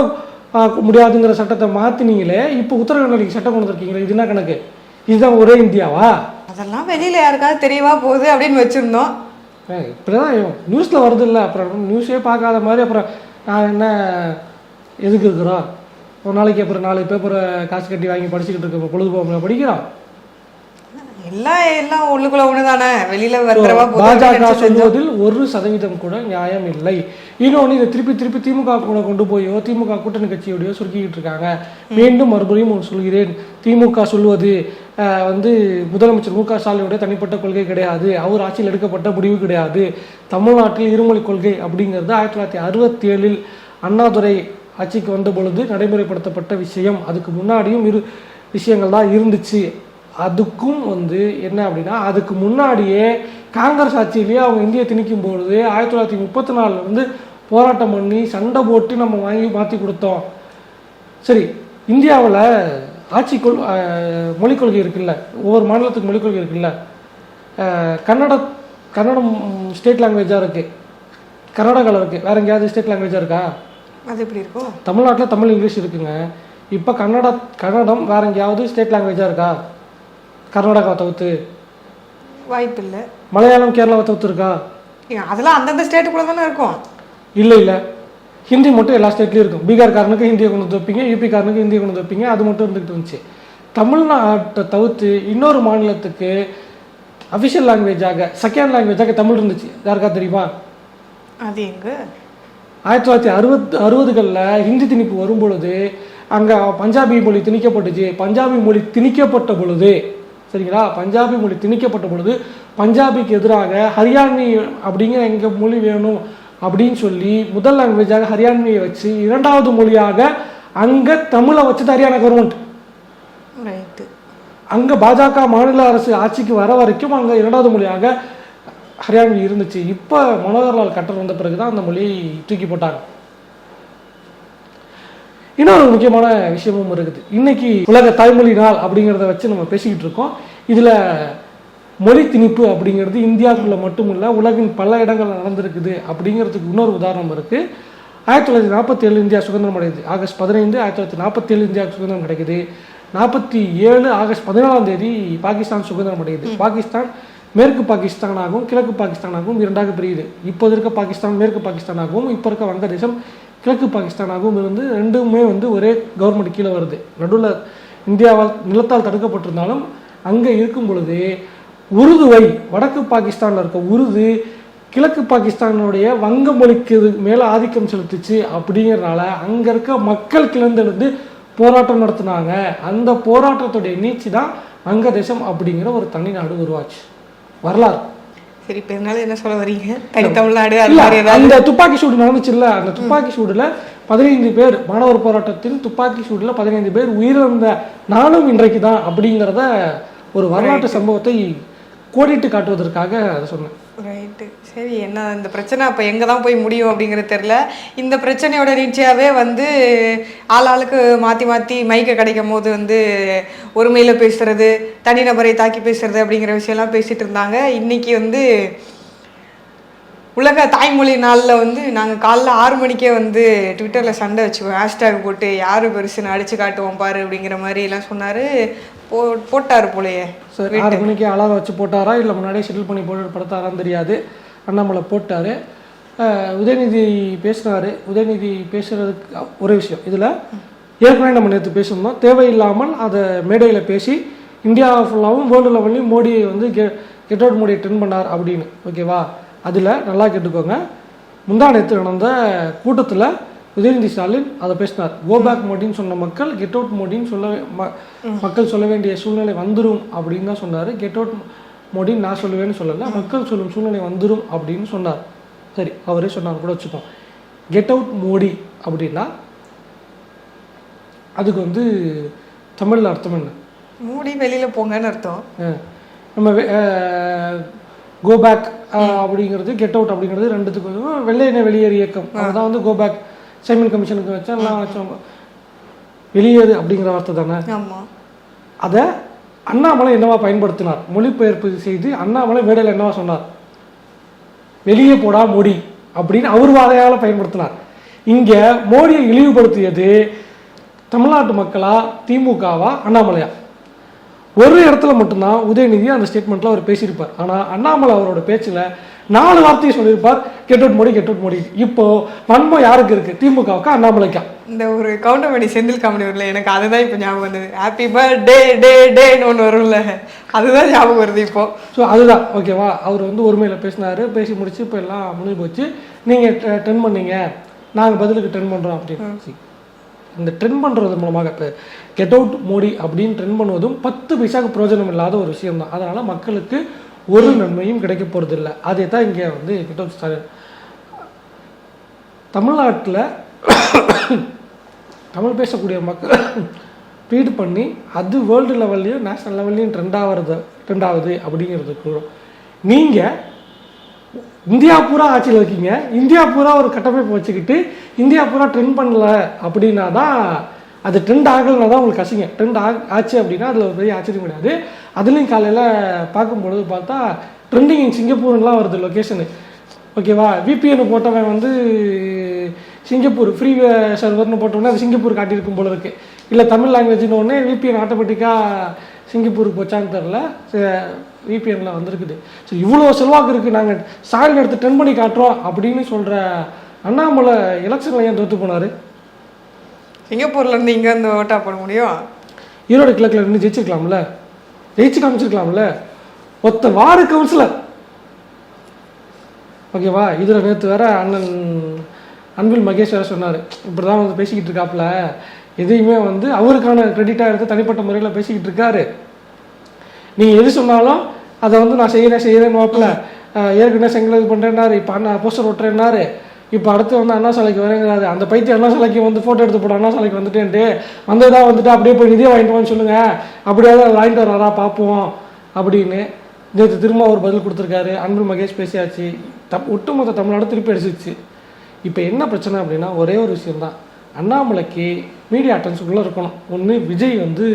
முடியாதுங்கிற சட்டத்தை மாற்றினீங்களே இப்போ உத்தரகண்டில் நீங்கள் சட்டம் கொண்டு வந்திருக்கீங்களே இது என்ன கணக்கு? இதுதான் ஒரே இந்தியாவா? அதெல்லாம் வெளியில யாருக்காவது தெரியவா போகுது அப்படின்னு வச்சிருந்தோம். இப்படிதான் நியூஸில் வருது இல்லை அப்புறம் நியூஸே பார்க்காத மாதிரி அப்புறம் நான் என்ன எதுக்கு இருக்கிறோம்? ஒரு நாளைக்கு அப்புறம் நாலு பேப்பரை காசு கட்டி வாங்கி படிச்சுக்கிட்டு இருக்க பொழுதுபோக்கு படிக்கிறோம். எல்லாம் எல்லாம் உள்ளுக்குள்ள ஒண்ணுதானே? வெளியில வந்துடவா போகுது பாஜக. சொல்வதில் ஒரு சதவீதம் கூட நியாயம் இல்லை. இன்னொன்று இதை திருப்பி திருப்பி திமுக கூட கொண்டு போயோ திமுக கூட்டணி கட்சியோடையோ சுருக்கிக்கிட்டு இருக்காங்க. மீண்டும் மறுபடியும் சொல்கிறேன். திமுக சொல்வது வந்து முதலமைச்சர் மு க ஸ்டாலினுடைய தனிப்பட்ட கொள்கை கிடையாது. அவர் ஆட்சியில் எடுக்கப்பட்ட முடிவு கிடையாது. தமிழ்நாட்டில் இருமொழி கொள்கை அப்படிங்கிறது ஆயிரத்தி தொள்ளாயிரத்தி அறுபத்தி ஏழில் அண்ணாதுரை ஆட்சிக்கு வந்த பொழுது நடைமுறைப்படுத்தப்பட்ட விஷயம். அதுக்கு முன்னாடியும் இரு விஷயங்கள் தான் இருந்துச்சு. அதுக்கும் வந்து என்ன அப்படின்னா அதுக்கு முன்னாடியே காங்கிரஸ் ஆட்சியிலேயே அவங்க இந்தியை திணிக்கும் பொழுது ஆயிரத்தி தொள்ளாயிரத்தி முப்பத்தி நாலுல இருந்து போராட்டம் பண்ணி சண்டை போட்டு நம்ம வாங்கி மாற்றி கொடுத்தோம். சரி இந்தியாவில் ஆட்சி கொள் மொழிக் கொள்கை இருக்குல்ல ஒவ்வொரு மாநிலத்துக்கு மொழிக் கொள்கை இருக்குல்ல கன்னட கன்னடம் ஸ்டேட் லாங்குவேஜாக இருக்குது கர்நாடகாவில் இருக்குது வேற எங்கேயாவது ஸ்டேட் லாங்குவேஜாக இருக்கா? அது எப்படி இருக்கும்? தமிழ்நாட்டில் தமிழ் இங்கிலீஷ் இருக்குங்க. இப்போ கன்னடா கன்னடம் வேற எங்கேயாவது ஸ்டேட் லாங்குவேஜாக இருக்கா? கர்நாடகாவை தவிர்த்து வாய்ப்பு இல்லை மலையாளம் கேரளாவை தவிர்த்து இருக்கா அதெல்லாம் அந்தந்த ஸ்டேட்டுக்குள்ள தானே இருக்கும். இல்லை இல்லை. ஹிந்தி மட்டும் எல்லா ஸ்டேட்லேயும் இருக்கும். பீகார்காரனுக்கு ஹிந்தியை கொண்டு வந்து வைப்பீங்க யூபிக்காரனுக்கு ஹிந்தியை கொண்டு வந்து வைப்பீங்க அது மட்டும் இருந்துகிட்டு இருந்துச்சு. தமிழ்நாட்டை தவிர்த்து இன்னொரு மாநிலத்துக்கு அஃபிஷியல் லாங்குவேஜாக செகண்ட் லாங்குவேஜாக தமிழ் இருந்துச்சு. யாருக்கா தெரியுமா? அது எங்க? ஆயிரத்தி தொள்ளாயிரத்தி அறுபத் அறுபதுகளில் ஹிந்தி திணிப்பு வரும் பொழுது அங்கே பஞ்சாபி மொழி திணிக்கப்பட்டுச்சு. பஞ்சாபி மொழி திணிக்கப்பட்ட பொழுது சரிங்களா? பஞ்சாபி மொழி திணிக்கப்பட்ட பொழுது பஞ்சாபிக்கு எதிராக ஹரியானி அப்படிங்கிற எங்கள் மொழி வேணும் அப்படின்னு சொல்லி முதல் லாங்குவேஜாக ஹரியானியை வச்சு இரண்டாவது மொழியாக அங்கே தமிழை வச்சது ஹரியானா கவர்மெண்ட் அங்கே பாஜக மாநில அரசு ஆட்சிக்கு வர வரைக்கும் அங்கே இரண்டாவது மொழியாக ஹரியானா இருந்துச்சு. இப்போ மனோகர்லால் கட்டர் வந்த பிறகு தான் அந்த மொழியை தூக்கி போட்டாங்க. இன்னொரு முக்கியமான விஷயமும் இருக்குது. இன்னைக்கு உலக தாய்மொழி நாள் அப்படிங்கிறத வச்சு நம்ம பேசிக்கிட்டு இருக்கோம். இதில் மொழி திணிப்பு அப்படிங்கிறது இந்தியாவுக்குள்ள மட்டும் இல்லை உலகின் பல இடங்கள்ல நடந்திருக்குது அப்படிங்கிறதுக்கு இன்னொரு உதாரணம் இருக்குது ஆயிரத்தி தொள்ளாயிரத்தி நாற்பத்தி ஏழு இந்தியா சுதந்திரம் அடையுது ஆகஸ்ட் பதினைந்து ஆயிரத்தி தொள்ளாயிரத்தி நாற்பத்தி ஏழு இந்தியாவுக்கு சுதந்திரம் கிடைக்குது. நாற்பத்தி ஏழு ஆகஸ்ட் பதினாலாம் தேதி பாகிஸ்தான் சுதந்திரம் அடையுது. பாகிஸ்தான் மேற்கு பாகிஸ்தானாகவும் கிழக்கு பாகிஸ்தானாகவும் இரண்டாக பிரியுது. இப்போது இருக்க பாகிஸ்தான் மேற்கு பாகிஸ்தானாகவும் இப்போ இருக்க வங்கதேசம் கிழக்கு பாகிஸ்தானாகவும் இருந்து ரெண்டுமே வந்து ஒரே கவர்மெண்ட் கீழே வருது. நடுவில் இந்தியாவால் நிலத்தால் தடுக்கப்பட்டிருந்தாலும் அங்கே இருக்கும் பொழுது உருதுவை வடக்கு பாகிஸ்தானில் இருக்க உருது கிழக்கு பாகிஸ்தானுடைய வங்க மொழிக்கு மேலே ஆதிக்கம் செலுத்துச்சு அப்படிங்கிறனால அங்கே இருக்க மக்கள் கிளர்ந்தெழுந்து போராட்டம் நடத்தினாங்க. அந்த போராட்டத்துடைய நீச்சி தான் வங்கதேசம் அப்படிங்கிற ஒரு தனி நாடு உருவாச்சு. வரலாறு. சரி இப்போ இதனால என்ன சொல்ல வரீங்க? தனித்தமிழ்நாடு அந்த துப்பாக்கி சூடு நடந்துச்சுல்ல அந்த துப்பாக்கி சூடுல பதினைந்து பேர் மாணவர் போராட்டத்தில் துப்பாக்கி சூடுல பதினைந்து பேர் உயிரிழந்த நாளும் இன்றைக்கு தான் அப்படிங்கிறத ஒரு வரலாற்று சம்பவத்தை கோடிட்டு காட்டுவதற்காக அதை சொன்னேன். ரைட்டு சரி என்ன இந்த பிரச்சனை? அப்போ எங்கே தான் போய் முடியும் அப்படிங்கிறது தெரில இந்த பிரச்சனையோட நீட்சியாகவே வந்து ஆள் ஆளுக்கு மாற்றி மாற்றி மைக்கை கிடைக்கும் போது வந்து ஒருமையில் பேசுகிறது தனிநபரை தாக்கி பேசுறது அப்படிங்கிற விஷயம்லாம் பேசிகிட்டு இருந்தாங்க. இன்னைக்கு வந்து உலக தாய்மொழி நாளில் வந்து நாங்கள் காலைல ஆறு மணிக்கே வந்து ட்விட்டரில் சண்டை வச்சுக்குவோம். ஹேஷ்டேக் போட்டு யார் பெருசுன்னு அடித்து காட்டுவோம் பாரு அப்படிங்கிற மாதிரி எல்லாம் சொன்னார். போ போட்டார் போலயே சார் ஆறு மணிக்கு அலாரம் வச்சு போட்டாரா? இல்லை முன்னாடியே ஷெட்யூல் பண்ணி போட்டு படுத்தாரான்னு தெரியாது. அண்ணாமலை போட்டார். உதயநிதி பேசுனாரு உதயநிதி பேசுறதுக்கு ஒரே விஷயம். இதில் ஏற்கனவே நம்ம நேற்று பேசியிருந்தோம். தேவையில்லாமல் அதை மேடையில் பேசி இந்தியா ஃபுல்லாகவும் வேர்ல்டு லெவல்லையும் மோடியை வந்து கெ கெட் அவுட் மோடியை ட்ரெண்ட் பண்ணார் அப்படின்னு. ஓகேவா அதில் நல்லா கேட்டுக்கோங்க. முந்தா நேற்று நடந்த கூட்டத்தில் உதயநிதி ஸ்டாலின் அதை பேசினார். கோ பேக் மோடின்னு சொன்ன மக்கள் கெட் அவுட் மோடின்னு சொல்ல மக்கள் சொல்ல வேண்டிய சூழ்நிலை வந்துரும் அப்படின்னு தான் சொன்னார். கெட் அவுட் மோடின்னு நான் சொல்லுவேன்னு சொல்லலை மக்கள் சொல்லும் சூழ்நிலை வந்துரும் அப்படின்னு சொன்னார். சரி அவரே சொன்னார். கூட வச்சுப்போம். கெட் அவுட் மோடி அப்படின்னா அதுக்கு வந்து தமிழில் அர்த்தம் என்ன? மூடி வெளியில போங்கன்னு அர்த்தம். நம்ம கோ பேக் அப்படிங்கிறது கெட் அவுட் அப்படிங்கிறது ரெண்டுத்துக்கு வந்து வெள்ளையனை வெளியேறு இயக்கம். அதுதான் வந்து கோ பேக் சைமன் கமிஷனுக்கு வச்சா எல்லாம் வச்சவங்க. வெளியேறு அப்படிங்கிற வார்த்தை தானே? அதை அண்ணாமலை என்னவா பயன்படுத்தினார்? மொழிபெயர்ப்பு செய்து அண்ணாமலை மேடையில் என்னவா சொன்னார்? வெளியே போடா மோடி அப்படின்னு அவர் வாதையால பயன்படுத்தினார். இங்க மோடியை இழிவுபடுத்தியது தமிழ்நாட்டு மக்களா திமுகவா அண்ணாமலையா? ஒரு இடத்துல மட்டும்தான் உதயநிதி அந்த ஸ்டேட்மெண்ட்ல அவர் பேசியிருப்பார். ஆனா அண்ணாமலை அவரோட பேச்சுல நாலு வார்த்தையை சொல்லியிருப்பார். Get out Modi get out Modi இப்போ வன்மம் யாருக்கு இருக்கு? திமுகவுக்கா அண்ணாமலைக்கா? இந்த ஒரு கவுண்டமணி செந்தில் காமெடி வரல எனக்கு அதுதான் இப்போ ஞாபகம் வந்தது. ஹாப்பி பர்த்டே டே டேன்னு ஒன்று வரும்ல. அதுதான் ஞாபகம் வருது இப்போ. ஸோ அதுதான். ஓகேவா அவர் வந்து ஒருமையில் பேசினாரு. பேசி முடிச்சு இப்போ எல்லாம் முடிஞ்சு போச்சு. நீங்கள் ட்ரென் பண்ணீங்க. நாங்கள் பதிலுக்கு ட்ரென் பண்ணுறோம் அப்படின்னு. இந்த ட்ரென் பண்ணுறது மூலமாக இப்போ கெட் அவுட் மோடி அப்படின்னு ட்ரெண்ட் பண்ணுவதும் பத்து பைசாக்கு பிரயோஜனம் இல்லாத ஒரு விஷயம் தான் அதனால் மக்களுக்கு ஒரு நன்மையும் கிடைக்க போகிறது இல்லை அதே தான் இங்கே வந்து கெட் அவுட் ஸ்டாலின் தமிழ்நாட்டில் தமிழ் பேசக்கூடிய மக்கள் ட்வீட் பண்ணி அது வேர்ல்டு லெவல்லையும் நேஷனல் லெவல்லையும் ட்ரெண்ட் ஆகிறது ட்ரெண்ட் ஆகுது அப்படிங்கிறதுக்கு. நீங்கள் இந்தியா பூரா ஆட்சியில் இருக்கீங்க. இந்தியா பூரா ஒரு கட்டமைப்பு வச்சுக்கிட்டு இந்தியா பூரா ட்ரெண்ட் பண்ணல அப்படின்னா தான் அது ட்ரெண்ட் ஆகலைன்னா தான் உங்களுக்கு கசிங்க. ட்ரெண்ட் ஆ ஆச்சு அப்படின்னா அதில் ஒரு பெரிய ஆச்சரியம் கிடையாது. அதுலேயும் காலையில் பார்க்கும்பொழுது பார்த்தா ட்ரெண்டிங் சிங்கப்பூர்லாம் வருது லொக்கேஷனு ஓகேவா விபிஎன் போட்டவன் வந்து சிங்கப்பூர் ஃப்ரீ சர்வர்னு போட்டோன்னே அது சிங்கப்பூர் காட்டியிருக்கும் போல இருக்கு. இல்லை தமிழ் லாங்குவேஜ்னு ஒன்று விபிஎன் ஆட்டோமேட்டிக்காக சிங்கப்பூருக்கு போச்சான்னு தெரில விபிஎனில் வந்திருக்குது. ஸோ இவ்வளோ செல்வாக்கு இருக்குது நாங்கள் சாயல் எடுத்து டென் பண்ணி காட்டுறோம் அப்படின்னு சொல்கிற அண்ணாமலை எலெக்ஷனில் ஏன் தோற்று போனார்? சிங்கப்பூர்ல இருந்து இங்க வந்து ஓட்டா போட முடியும்? ஈரோடு கிழக்கில் நின்று ஜெயிச்சிருக்கலாம்ல? ஜெயிச்சு காமிச்சிருக்கலாம்ல? ஒத்த வார்டு கவுன்சிலர் ஓகேவா இதில் நேற்று வேற அண்ணன் அன்பில் மகேஷ் வேற சொன்னார். இப்படி தான் வந்து பேசிக்கிட்டு இருக்காப்புல. எதையுமே வந்து அவருக்கான கிரெடிட்டாக எடுத்து தனிப்பட்ட முறையில் பேசிக்கிட்டு இருக்காரு. நீங்கள் எது சொன்னாலும் அதை வந்து நான் செய்கிறேன் செய்கிறேன் வாப்பில் ஏற்கனவே செங்கல் இது பண்ணுறேன்னாரு இப்போ அண்ணா போஸ்டர் ஒட்டுறேன்னாரு. இப்போ அடுத்து வந்து அண்ணா சாலைக்கு வரேங்கிறாரு. அந்த பைத்தியம் அண்ணா சாலைக்கு வந்து ஃபோட்டோ எடுத்து போட அண்ணா சாலைக்கு வந்துட்டேன்ட்டு. வந்ததாக வந்துட்டு அப்படியே போய் நிதியை வாங்கிட்டு வான்னு சொல்லுங்க. அப்படியே வாங்கிட்டு வராரா பார்ப்போம் அப்படின்னு நேற்று திரும்ப அவர் பதில் கொடுத்துருக்காரு. அன்பு மகேஷ் பேசியாச்சு. தப் ஒட்டுமொத்த தமிழ்நாடு திருப்பி அடிச்சிச்சு இப்போ என்ன பிரச்சனை அப்படின்னா ஒரே ஒரு விஷயம்தான். அண்ணாமலைக்கு மீடியா அட்டன்ஸுக்குள்ளே இருக்கணும். ஒன்று விஜய் வந்து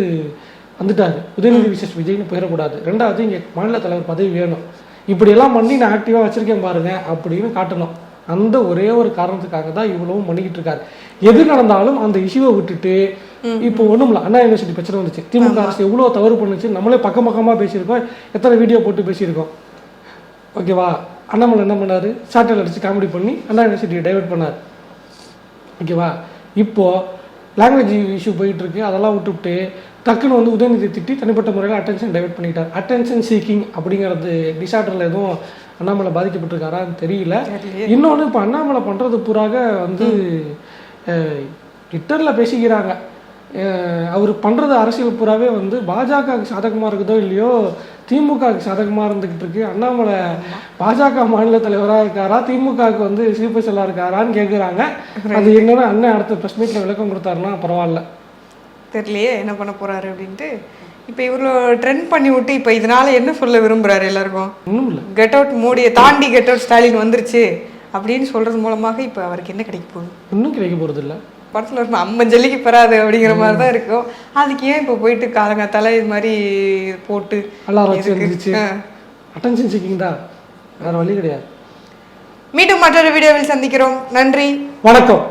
வந்துட்டாரு. உதயநிதி விசேஷ் விஜய்னு போயிடக்கூடாது. ரெண்டாவது இங்கே மாநில தலைவர் பதவி வேணும். இப்படியெல்லாம் பண்ணி நான் ஆக்டிவாக வச்சிருக்கேன் பாருங்க அப்படின்னு காட்டணும். அந்த ஒரே ஒரு காரணத்துக்காக தான் இவ்வளவும் பண்ணிக்கிட்டு இருக்காரு. எது நடந்தாலும் அந்த இஷ்யூவை விட்டுட்டு இப்போ ஒண்ணும் இல்ல அண்ணா யூனிவர்சிட்டி பிரச்சனை வந்துச்சு. திமுக அரசு எவ்வளோ தவறு பண்ணுச்சு நம்மளே பக்கம் பக்கமாக பேசியிருக்கோம். எத்தனை வீடியோ போட்டு பேசியிருக்கோம். ஓகேவா? அண்ணாமலை என்ன பண்ணாரு? சாட்டல் அடிச்சு காமெடி பண்ணி அண்ணா யூனிவர்சிட்டியை டைவர்ட் பண்ணார். ஓகேவா? இப்போ லாங்குவேஜ் இஷ்யூ போயிட்டு இருக்கு அதெல்லாம் விட்டுவிட்டு டக்குன்னு வந்து உதயநிதி திட்டி தனிப்பட்ட முறையில் அட்டென்ஷன் டைவர்ட் பண்ணிட்டார். அட்டென்ஷன் சீக்கிங் அப்படிங்கிறது டிசார்டரில் எதுவும் அண்ணாமலை பாதிக்கப்பட்டிருக்காரான்னு தெரியல. இன்னொன்று இப்போ அண்ணாமலை பண்ணுறது பூராக வந்து ட்விட்டரில் பேசிக்கிறாங்க. அவர் பண்ணுறது அரசியல் பூராவே வந்து பாஜகவுக்கு சாதகமாக இருக்குதோ இல்லையோ திமுகவுக்கு சாதகமாக இருந்துக்கிட்டு இருக்கு. அண்ணாமலை பாஜக மாநில தலைவராக இருக்காரா? திமுகவுக்கு வந்து சிபிஎஸ்எல்லாக இருக்காரான்னு கேட்குறாங்க அது என்னன்னா அண்ணன் அடுத்த ப்ரெஸ் மீட்டில் விளக்கம் கொடுத்தாருன்னா பரவாயில்ல. தெரியலையே என்ன பண்ண போறாரு அப்படின்ட்டு. இப்போ இவ்வளோ ட்ரெண்ட் பண்ணி விட்டு இப்போ இதனால என்ன சொல்ல விரும்புறாரு எல்லாருக்கும்? ஒன்றும் இல்லை. கெட் அவுட் மோடியை தாண்டி கெட் அவுட் ஸ்டாலின் வந்துருச்சு அப்படின்னு சொல்றது மூலமாக இப்போ அவருக்கு என்ன கிடைக்க போகுது? இன்னும் கிடைக்க போகிறது இல்லை படத்தில் இருக்கும் அம்மன் ஜல்லிக்கு பெறாது அப்படிங்கிற மாதிரி தான் இருக்கும். அதுக்கு ஏன் இப்போ போயிட்டு காலங்காத்தால இது மாதிரி போட்டு. அட்டென்ஷன் சீக்கிங் தான். வேறு வழி கிடையாது. மீண்டும் மற்றொரு வீடியோவில் சந்திக்கிறோம். நன்றி. வணக்கம்.